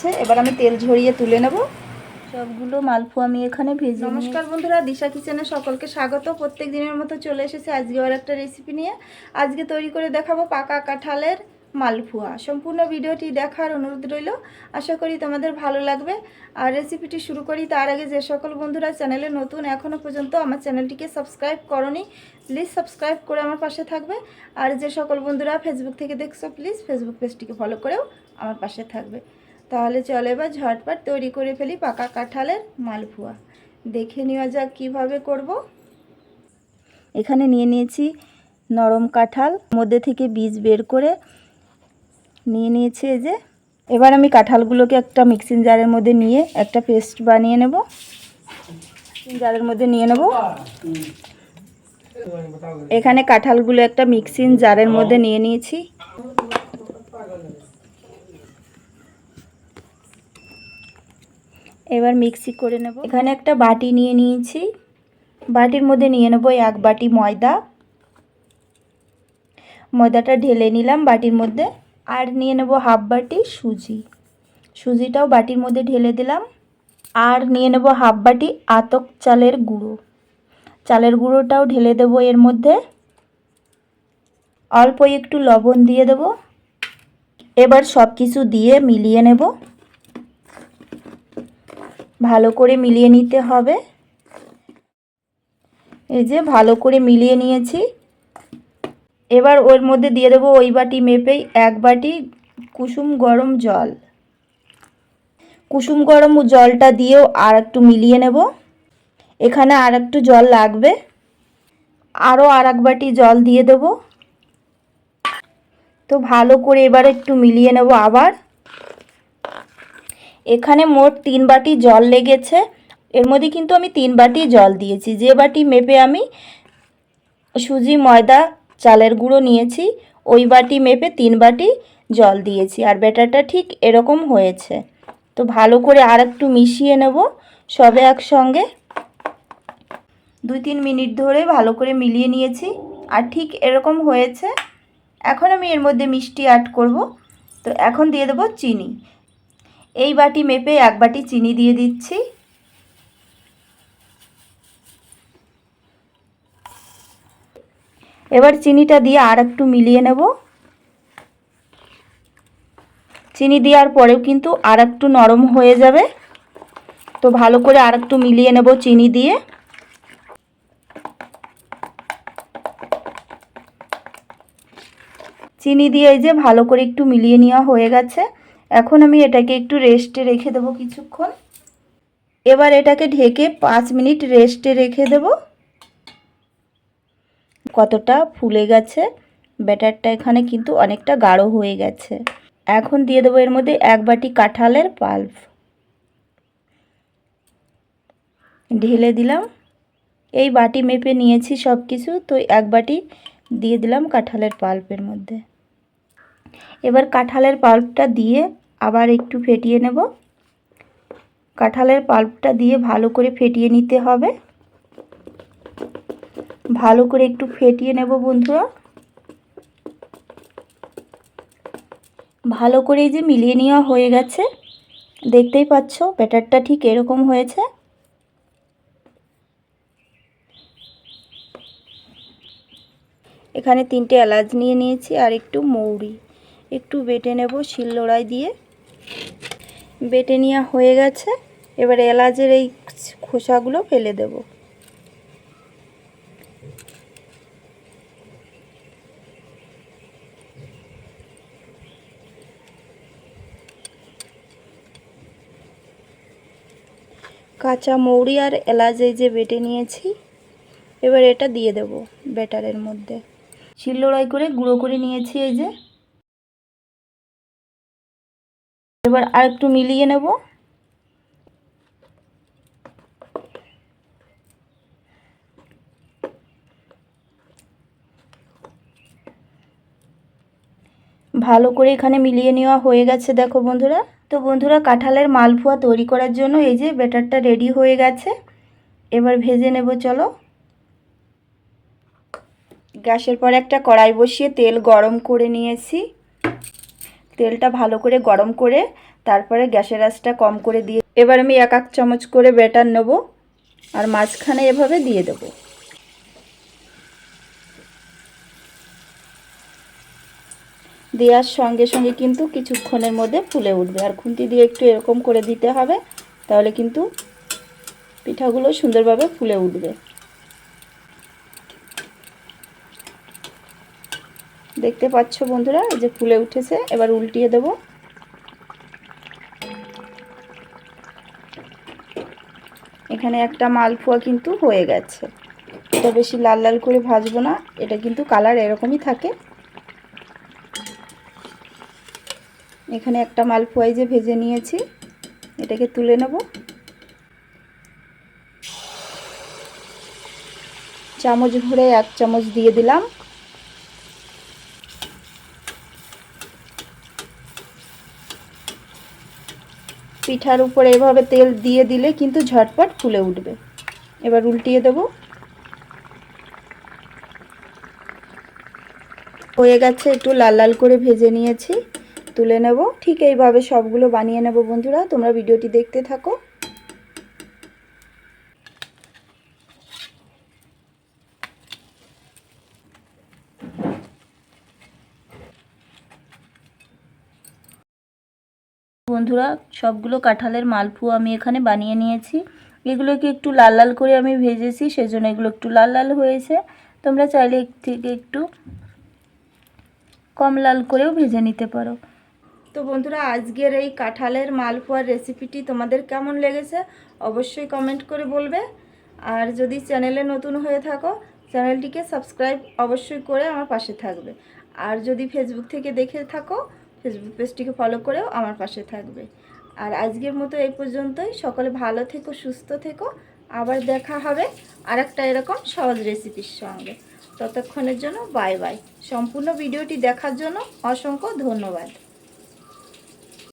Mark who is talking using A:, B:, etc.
A: গেছে এবার আমি তেল ঝরিয়ে তুলে নেব। সবগুলো মালপোয়া আমি এখানে ভেজে নমস্কার বন্ধুরা, দিশা কিচেনে সকলকে স্বাগত। প্রত্যেক দিনের মতো চলে এসেছে আজকে আর একটা রেসিপি নিয়ে। আজকে তৈরি করে দেখাবো পাকা কাঁঠালের মালপোয়া। সম্পূর্ণ ভিডিওটি দেখার অনুরোধ রইল। আশা করি তোমাদের ভালো লাগবে। আর রেসিপিটি শুরু করি, তার আগে যে সকল বন্ধুরা চ্যানেলে নতুন এখনও পর্যন্ত আমার চ্যানেলটিকে সাবস্ক্রাইব করনি প্লিজ সাবস্ক্রাইব করে আমার পাশে থাকবে। আর যে সকল বন্ধুরা ফেসবুক থেকে দেখছ প্লিজ ফেসবুক পেজটিকে ফলো করেও আমার পাশে থাকবে। তাহলে চলে এবার ঝটপট তৈরি করে ফেলি পাকা কাঁঠালের মালপোয়া। দেখে নেওয়া যাক কীভাবে করব। এখানে নিয়ে নিয়েছি নরম কাঁঠাল, মধ্যে থেকে বীজ বের করে নিয়ে নিয়েছি এই যে। এবার আমি কাঁঠালগুলোকে একটা মিক্সিং জারের মধ্যে নিয়ে একটা পেস্ট বানিয়ে নেব। জারের মধ্যে নিয়ে নেব। এখানে কাঁঠালগুলো একটা মিক্সিং জারের মধ্যে নিয়ে নিয়েছি। এবার মিক্সি করে নেব। এখানে একটা বাটি নিয়ে নিয়েছি। বাটির মধ্যে নিয়ে নেব এক বাটি ময়দা। ময়দাটা ঢেলে নিলাম বাটির মধ্যে। আর নিয়ে নেব হাফ বাটি সুজি। সুজিটাও বাটির মধ্যে ঢেলে দিলাম। আর নিয়ে নেব হাফ বাটি আতক চালের গুঁড়ো। চালের গুঁড়োটাও ঢেলে দেবো এর মধ্যে। অল্প একটু লবণ দিয়ে দেব। এবার সব কিছু দিয়ে মিলিয়ে নেব। ভালো করে মিলিয়ে নিতে হবে। এই যে ভালো করে মিলিয়ে নিয়েছি। এবার ওর মধ্যে দিয়ে দেবো ওই বাটি মেপেই এক বাটি কুসুম গরম জল। কুসুম গরম জলটা দিয়েও আর একটু মিলিয়ে নেব। এখানে আর একটু জল লাগবে। আরও আর এক বাটি জল দিয়ে দেব। তো ভালো করে এবার একটু মিলিয়ে নেব আবার। এখানে মোট তিন বাটি জল লেগেছে। এর মধ্যে কিন্তু আমি তিন বাটি জল দিয়েছি। যে বাটি মেপে আমি সুজি, ময়দা, চালের গুঁড়ো নিয়েছি, ওই বাটি মেপে তিন বাটি জল দিয়েছি। আর ব্যাটারটা ঠিক এরকম হয়েছে। তো ভালো করে আর একটু মিশিয়ে নেব সবে একসঙ্গে। দুই তিন মিনিট ধরে ভালো করে মিলিয়ে নিয়েছি। আর ঠিক এরকম হয়েছে। এখন আমি এর মধ্যে মিষ্টি অ্যাড করব। তো এখন দিয়ে দেবো চিনি। এই বাটি মেপে এক বাটি চিনি দিয়ে দিচ্ছি। এবার চিনিটা দিয়ে আর একটু মিলিয়ে নেব। চিনি দেওয়ার পরেও কিন্তু আর একটু নরম হয়ে যাবে। তো ভালো করে আর একটু মিলিয়ে নেব চিনি দিয়ে। চিনি দিয়ে এই যে ভালো করে একটু মিলিয়ে নেওয়া হয়ে গেছে। এখন আমি এটাকে একটু রেস্টে রেখে দেবো কিছুক্ষণ। এবার এটাকে ঢেকে পাঁচ মিনিট রেস্টে রেখে দেব। কতটা ফুলে গেছে, ব্যাটারটা এখানে কিন্তু অনেকটা গাঢ় হয়ে গেছে। এখন দিয়ে দেবো এর মধ্যে এক বাটি কাঁঠালের পাল্প ঢেলে দিলাম। এই বাটি মেপে নিয়েছি সব কিছু তো এক বাটি দিয়ে দিলাম কাঁঠালের পাল্পের মধ্যে। এবার কাঁঠালের পাল্পটা দিয়ে আবার একটু ফেটিয়ে নেব। কাঁঠালের পাল্পটা দিয়ে ভালো করে ফেটিয়ে নিতে হবে। ভালো করে একটু ফেটিয়ে নেব বন্ধুরা। ভালো করে এই যে মিলিয়ে নেওয়া হয়ে গেছে। দেখতেই পাচ্ছ, ব্যাটারটা ঠিক এরকম হয়েছে। এখানে তিনটে এলাচ নিয়ে নিয়েছি আর একটু মৌরি। একটু বেটে নেব শিলনোড়ায় দিয়ে। বেটে নেওয়া হয়ে গেছে। এবার এলাচের এই খোসাগুলো ফেলে দেব। কাঁচা মৌরি আর এলাচ এই যে বেটে নিয়েছি, এবার এটা দিয়ে দেব ব্যাটারের মধ্যে। শিলনোড়াই করে গুঁড়ো করে নিয়েছি এই যে। এবার আর একটু মিলিয়ে নেব। ভালো করে এখানে মিলিয়ে নেওয়া হয়ে গেছে, দেখো বন্ধুরা। তো বন্ধুরা, কাঁঠালের মালপোয়া তৈরি করার জন্য এই যে ব্যাটারটা রেডি হয়ে গেছে। এবার ভেজে নেব, চলো। গ্যাসের পর একটা কড়াই বসিয়ে তেল গরম করে নিয়েছি। তেলটা ভালো করে গরম করে তারপরে গ্যাসের আঁচটা কম করে দিয়ে এবার আমি এক এক চামচ করে ব্যাটার নেব আর মাঝখানে এভাবে দিয়ে দেবো। দেওয়ার সঙ্গে সঙ্গে কিন্তু কিছুক্ষণের মধ্যে ফুলে উঠবে। আর খুন্তি দিয়ে একটু এরকম করে দিতে হবে, তাহলে কিন্তু পিঠাগুলো সুন্দরভাবে ফুলে উঠবে। দেখতে পাচ্ছ বন্ধুরা, এই যে ফুলে উঠেছে, এবার উল্টিয়ে দেব। এখানে একটা মালপোয়া কিন্তু হয়ে গেছে। এটা বেশি লাল লাল করে ভাজবো না, এটা কিন্তু কালার এরকমই থাকে। এখানে একটা মালপোয়াই যে ভেজে নিয়েছি, এটাকে তুলে নেব। চামচ ভরে এক চামচ দিয়ে দিলাম। পিঠার উপরে এভাবে তেল দিয়ে দিলে কিন্তু ঝটপট ফুলে উঠবে। এবার উল্টিয়ে দেব। হয়ে গেছে, একটু লাল লাল করে ভেজে নিয়েছি। তুলে নেব। ঠিক এইভাবে সবগুলো বানিয়ে নেব বন্ধুরা। তোমরা ভিডিওটি দেখতে থাকো। বন্ধুরা, সবগুলো কাঁঠালের মালপোয়া আমি এখানে বানিয়ে নিয়েছি। এগুলোকে একটু লাল লাল করে আমি ভেজেছি, সেজন্য এগুলো একটু লাল লাল হয়েছে। তোমরা চাইলে থেকে একটু কম লাল করেও ভেজে নিতে পারো। তো বন্ধুরা, আজকের এই কাঁঠালের মালপোয়ার রেসিপিটি তোমাদের কেমন লেগেছে অবশ্যই কমেন্ট করে বলবে। আর যদি চ্যানেলে নতুন হয়ে থাকো, চ্যানেলটিকে সাবস্ক্রাইব অবশ্যই করে আমার পাশে থাকবে। আর যদি ফেসবুক থেকে দেখে থাকো ফেসবুক পেজটিকে ফলো করেও আমার পাশে থাকবে। আর আজকের মতো এই পর্যন্তই। সকলে ভালো থেকো, সুস্থ থেকো। আবার দেখা হবে আর একটা এরকম সহজ রেসিপির সঙ্গে। ততক্ষণের জন্য বাই বাই সম্পূর্ণ ভিডিওটি দেখার জন্য অসংখ্য ধন্যবাদ।